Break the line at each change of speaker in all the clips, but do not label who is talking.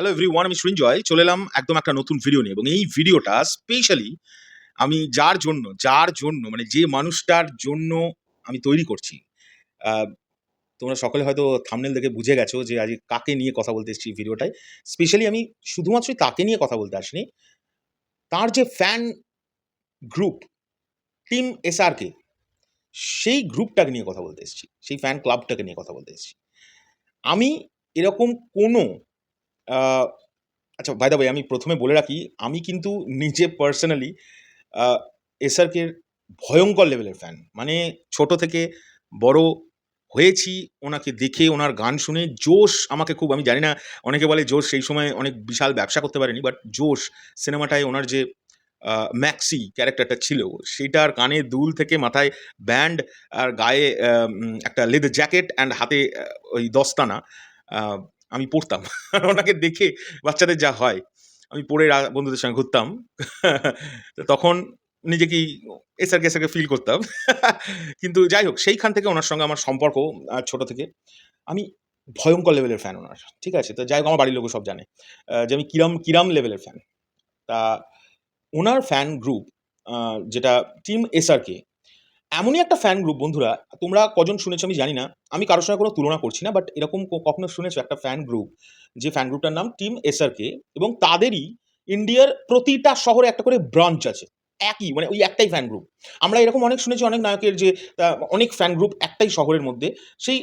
Hello everyone আমি সৃঞ্জয়। চলে এলাম একদম একটা নতুন ভিডিও নিয়ে। এবং এই ভিডিওটা স্পেশালি আমি যার জন্য যার জন্য মানে যে মানুষটার জন্য আমি তৈরি করছি। তোমরা সকলে হয়তো থামনেল দেখে বুঝে গেছো যে আজ কাকে নিয়ে কথা বলতে এসেছি ভিডিওটায় স্পেশালি আমি শুধুমাত্রই তাকে নিয়ে কথা বলতে আসিনি, তার যে fan group team S SRK সেই গ্রুপটাকে নিয়ে কথা বলতে এসেছি। সেই ফ্যান ক্লাবটাকে নিয়ে কথা বলতে এসেছি। আমি এরকম কোনো আচ্ছা বাই দ্য ওয়ে আমি প্রথমে বলে রাখি, আমি কিন্তু নিজে পার্সোনালি এসআরকের ভয়ঙ্কর লেভেলের ফ্যান মানে ছোট থেকে বড় হয়েছি, ওনাকে দেখে, ওনার গান শুনে জোশ আমাকে খুব, আমি জানি না, অনেকে বলে জোশ সেই সময় অনেক বিশাল ব্যবসা করতে পারেনি বাট জোশ সিনেমাটায় ওনার যে ম্যাক্সি ক্যারেক্টারটা ছিল, সেটার কানে দুল থেকে মাথায় ব্যান্ড আর গায়ে একটা লেদার জ্যাকেট অ্যান্ড হাতে ওই দস্তানা আমি পড়তাম। ওনাকে দেখে বাচ্চাদের যা হয়, আমি পড়ে বন্ধুদের সঙ্গে ঘুরতাম। তখন নিজেকেই এসারকে এসারকে ফিল করতাম। কিন্তু যাই হোক, সেইখান থেকে ওনার সঙ্গে আমার সম্পর্ক ছোট থেকে। আমি ভয়ঙ্কর লেভেলের ফ্যান ওনার, ঠিক আছে? তো যাই হোক, আমার বাড়ির লোক সব জানে যে আমি কিরাম কিরাম লেভেলের ফ্যান তা ওনার ফ্যান গ্রুপ যেটা টিম এসআরকে এমনই একটা ফ্যান গ্রুপ বন্ধুরা, তোমরা কজন শুনেছো আমি জানি না, আমি কারোর সঙ্গে কোনো তুলনা করছি না বাট এরকম কখনো শুনেছো একটা ফ্যান গ্রুপ যে ফ্যান গ্রুপটার নাম টিম এসআরকে এবং তাদেরই ইন্ডিয়ার প্রতিটা শহরে একটা করে ব্রাঞ্চ আছে, একই মানে ওই একটাই ফ্যান গ্রুপ আমরা এরকম অনেক শুনেছি, অনেক নায়কের যে অনেক ফ্যান গ্রুপ একটাই শহরের মধ্যে, সেই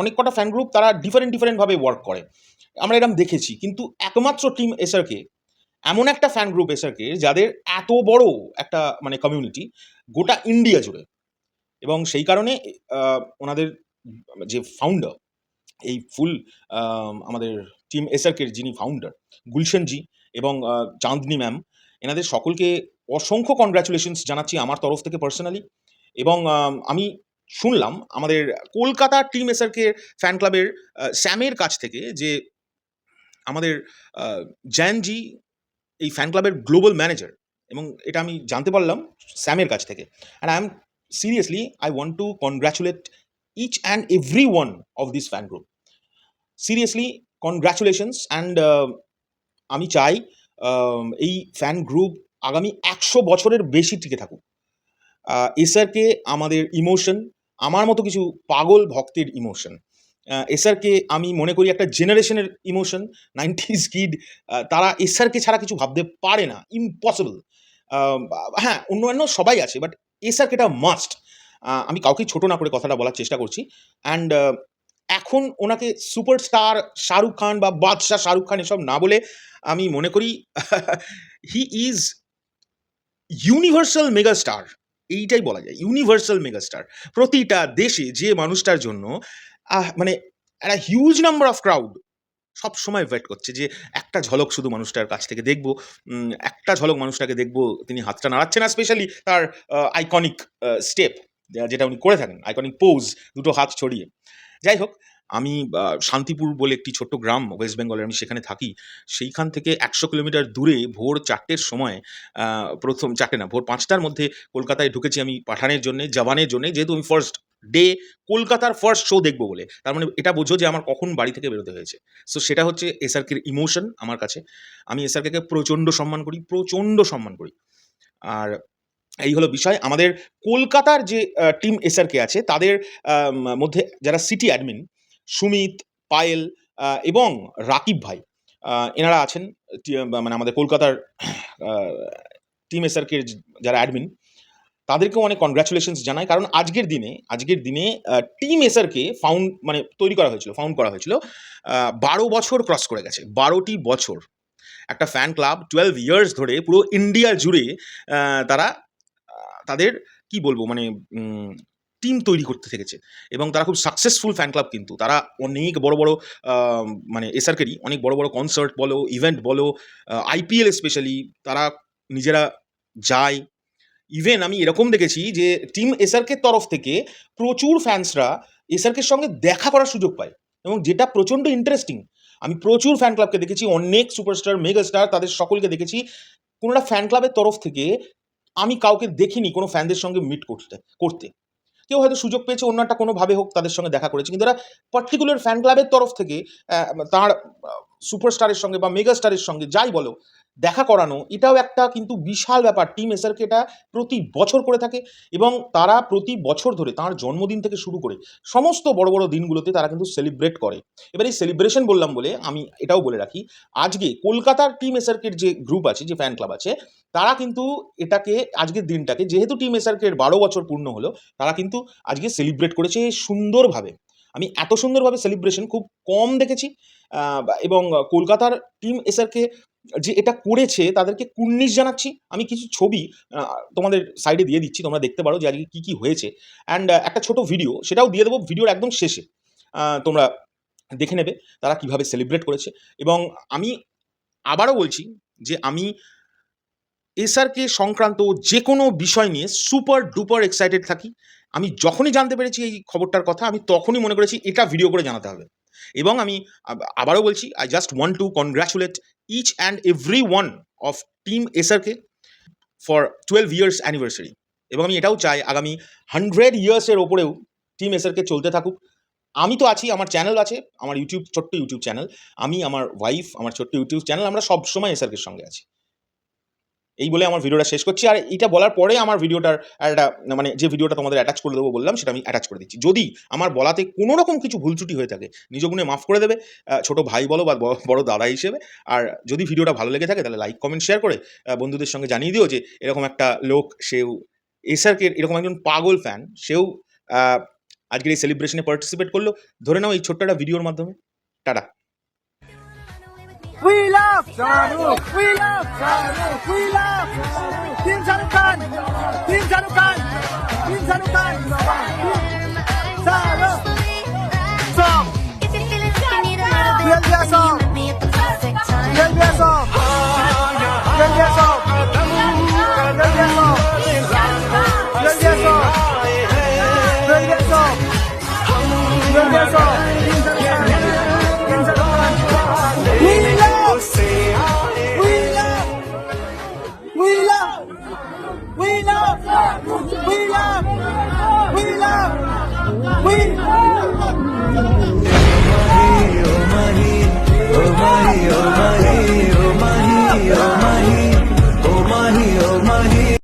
অনেক কটা ফ্যান গ্রুপ তারা ডিফারেন্ট ডিফারেন্টভাবে ওয়ার্ক করে। আমরা এরকম দেখেছি, কিন্তু একমাত্র টিম এসআরকে এমন একটা ফ্যান গ্রুপ এসআরকে যাদের এত বড় একটা মানে কমিউনিটি গোটা ইন্ডিয়া জুড়ে। এবং সেই কারণে ওনাদের যে ফাউন্ডার এই ফুল আমাদের টিম এসআরকের যিনি ফাউন্ডার গুলশনজি এবং চাঁদনি ম্যাম এনাদের সকলকে অসংখ্য কনগ্রাচুলেশনস জানাচ্ছি আমার তরফ থেকে পার্সোনালি এবং আমি শুনলাম আমাদের কলকাতা টিম এসআরকে ফ্যান ক্লাবের স্যামের কাছ থেকে যে আমাদের জয়নজি এই ফ্যান ক্লাবের গ্লোবাল ম্যানেজার এবং এটা আমি জানতে পারলাম স্যামের কাছ থেকে। And I am seriously I want to congratulate each and every one of this fan group seriously congratulations and আমি চাই um, এই ফ্যান গ্রুপ আগামী একশো বছরের বেশি টিকে থাকুক। এসআরকে আমাদের ইমোশন আমার মতো কিছু পাগল ভক্তের ইমোশন এসআরকে আমি মনে করি একটা জেনারেশনের ইমোশন নাইনটিজ কিড তারা এসআরকে ছাড়া কিছু ভাবতে পারে না ইম্পসিবল হ্যাঁ অন্যান্য সবাই আছে বাট এসআরকেটা মাস্ট আমি কাউকে ছোট না করে কথাটা বলার চেষ্টা করছি। অ্যান্ড এখন ওনাকে সুপারস্টার শাহরুখ খান বা বাদশাহ শাহরুখ খান এসব না বলে আমি মনে করি হি ইজ ইউনিভার্সাল মেগাস্টার এইটাই বলা যায় ইউনিভার্সাল মেগাস্টার প্রতিটা দেশে যে মানুষটার জন্য মানে একটা হিউজ নাম্বার অফ ক্রাউড সব সময় ওয়েট করছে যে, একটা ঝলক শুধু মানুষটার কাছ থেকে দেখব। একটা ঝলক মানুষটাকে দেখব, তিনি হাতটা নাড়াচ্ছেন না স্পেশালি তার আইকনিক স্টেপ যেটা উনি করে থাকেন আইকনিক পোজ দুটো হাত ছড়িয়ে। যাই হোক, আমি শান্তিপুর বলে একটি ছোট্ট গ্রাম ওয়েস্ট বেঙ্গলের আমি সেখানে থাকি, সেইখান থেকে একশো কিলোমিটার দূরে ভোর চারটের সময় প্রথম, চারটে না, ভোর পাঁচটার মধ্যে কলকাতায় ঢুকেছি আমি পাঠানের জন্য জওয়ানের জন্য, যেহেতু আমি ফার্স্ট ডে কলকাতার ফার্স্ট শো দেখব বলে। তার মানে এটা বোঝো যে আমার কখন বাড়ি থেকে বেরোতে হয়েছে। সো সেটা হচ্ছে এসআরকের ইমোশন আমার কাছে। আমি এসআরকে প্রচণ্ড সম্মান করি, প্রচণ্ড সম্মান করি। আর এই হলো বিষয়। আমাদের কলকাতার যে টিম এসআরকে আছে, তাদের মধ্যে যারা সিটি অ্যাডমিন সুমিত, পায়েল এবং রাকিব ভাই এনারা আছেন মানে আমাদের কলকাতার টিম এসআরকে যারা অ্যাডমিন তাদেরকেও অনেক কনগ্রাচুলেশনস জানাই। কারণ আজকের দিনে আজকের দিনে টিম এসারকে ফাউন্ড মানে তৈরি করা হয়েছিল ফাউন্ড করা হয়েছিল বারো বছর ক্রস করে গেছে, বারোটি বছর। একটা ফ্যান ক্লাব টুয়েলভ ইয়ার্স ধরে পুরো ইন্ডিয়া জুড়ে তারা তাদের, কি বলব মানে টিম তৈরি করতে থেকেছে। এবং তারা খুব সাকসেসফুল ফ্যান ক্লাব কিন্তু। তারা অনেক বড় বড় মানে এসআরকেরই অনেক বড় বড় কনসার্ট বলো ইভেন্ট বলো আইপিএল স্পেশালি তারা নিজেরা যায় ইভেন আমি এরকম দেখেছি যে টিম এসআরকের তরফ থেকে প্রচুর ফ্যান্সরা এসআরকের সঙ্গে দেখা করার সুযোগ পায় এবং যেটা প্রচণ্ড ইন্টারেস্টিং আমি প্রচুর ফ্যান ক্লাবকে দেখেছি, অনেক সুপারস্টার মেগা স্টার তাদের সকলকে দেখেছি কোনো একটা ফ্যান ক্লাবের তরফ থেকে আমি কাউকে দেখিনি কোনো ফ্যানদের সঙ্গে মিট করতে করতে। কেউ হয়তো সুযোগ পেয়েছে, অন্য একটা কোনোভাবে হোক তাদের সঙ্গে দেখা করেছে, কিন্তু এরা পার্টিকুলার ফ্যান ক্লাবের তরফ থেকে তার সুপারস্টারের সঙ্গে বা মেগা স্টারের সঙ্গে যাই বলো, দেখা করানো এটাও একটা কিন্তু বিশাল ব্যাপার। টিম এসআরকে এটা প্রতি বছর করে থাকে এবং তারা প্রতি বছর ধরে তার জন্মদিন থেকে শুরু করে সমস্ত বড় বড় দিনগুলোতে তারা কিন্তু সেলিব্রেট করে। এবার এই সেলিব্রেশন বললাম বলে আমি এটাও বলে রাখি, আজকে কলকাতার টিম এসআরকের যে গ্রুপ আছে, যে ফ্যান ক্লাব আছে, তারা কিন্তু এটাকে, আজকের দিনটাকে, যেহেতু টিম এসআরকের বারো বছর পূর্ণ হলো, তারা কিন্তু আজকে সেলিব্রেট করেছে সুন্দরভাবে। আমি এত সুন্দরভাবে সেলিব্রেশন খুব কম দেখেছি এবং কলকাতার টিম এসআরকে যে এটা করেছে তাদেরকে কুর্নিশ জানাচ্ছি। আমি কিছু ছবি তোমাদের সাইডে দিয়ে দিচ্ছি, তোমরা দেখতে পারো যে আজকে কী কী হয়েছে। অ্যান্ড একটা ছোট ভিডিও সেটাও দিয়ে দেবো ভিডিওর একদম শেষে। তোমরা দেখে নেবে তারা কীভাবে সেলিব্রেট করেছে। এবং আমি আবারও বলছি যে আমি এসআরকে সংক্রান্ত যে কোনো বিষয় নিয়ে সুপার ডুপার এক্সাইটেড থাকি। আমি যখনই জানতে পেরেছি এই খবরটার কথা, আমি তখনই মনে করেছি এটা ভিডিও করে জানাতে হবে। এবং আমি আবারও বলছি I just want to congratulate each and every one of team SRK for twelve years anniversary এবং আমি এটাও চাই আগামী হান্ড্রেড ইয়ার্সের ওপরেও টিম এসআরকে চলতে থাকুক। আমি তো আছি, আমার চ্যানেল আছে, আমার ইউটিউব ছোট্ট ইউটিউব চ্যানেল আমি, আমার ওয়াইফ আমার ছোট্ট ইউটিউব চ্যানেল আমরা সব সময় এসআরকের সঙ্গে আছি। এই বলে আমার ভিডিওটা শেষ করছি। আর এটা বলার পরে আমার ভিডিওটার একটা মানে যে ভিডিওটা তোমাদের অ্যাটাচ করে দেবো বললাম, সেটা আমি অ্যাটাচ করে দিচ্ছি। যদি আমার বলাতে কোনো রকম কিছু ভুল হয়ে থাকে নিজ গুণে মাফ করে দেবে ছোট ভাই বলো বা বড় দাদা হিসেবে। আর যদি ভিডিওটা ভালো লেগে থাকে, তাহলে লাইক কমেন্ট শেয়ার করে বন্ধুদের সঙ্গে জানিয়ে দিও যে এরকম একটা লোক, সেও এসআরকে এরকম একজন পাগল ফ্যান সেও আজকের এই সেলিব্রেশনে পার্টিসিপেট করল। ধরে নাও এই ছোট্ট একটা ভিডিওর মাধ্যমে। Tata.
We love Shahrukh. We love Shahrukh. We love. Team Shahrukh Khan. Team Shahrukh Khan. Team Shahrukh. We love! We love! We love!